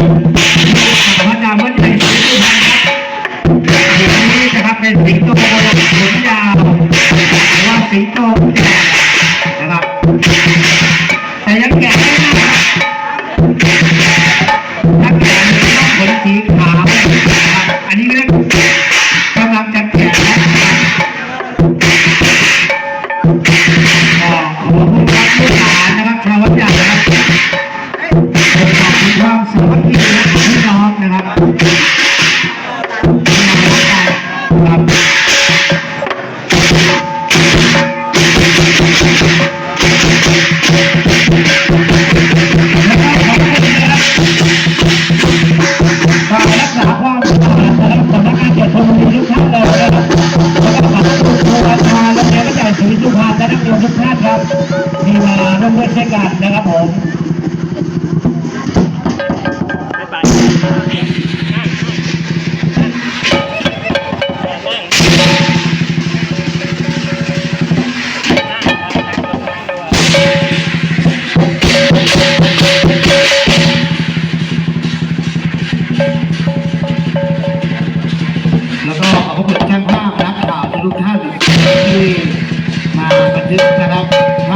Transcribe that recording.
พระนามว่าใหญ่สุดนี้นะครับเป็นสิงโตขนยาวหรือว่าสิงโตแก่นะครับแต่ยังแก่ไม่มากครับถ้าแก่มีต้องขนสีขาวนะครับอันนี้เรียกกำลังจะแก่แล้วนะครับก็ขอผู้รับผู้หลานนะครับ ขอบคุณความสามัคคีและพี่น้องนะครับครับฝากรักษาความสะอาดนะครับสำนักงานเขตธนบุรีทุกท่านเลยนะครับแล้วก็ขอบคุณครูอาจารย์และเด็กใหญ่ศรีสุภาและนักเรียนทุกท่านครับที่มาร่วมด้วยช่วยกันนะครับผม ขอบคุณช่างภาพนักข่าวทุกท่านที่มาบันทึกนะครับ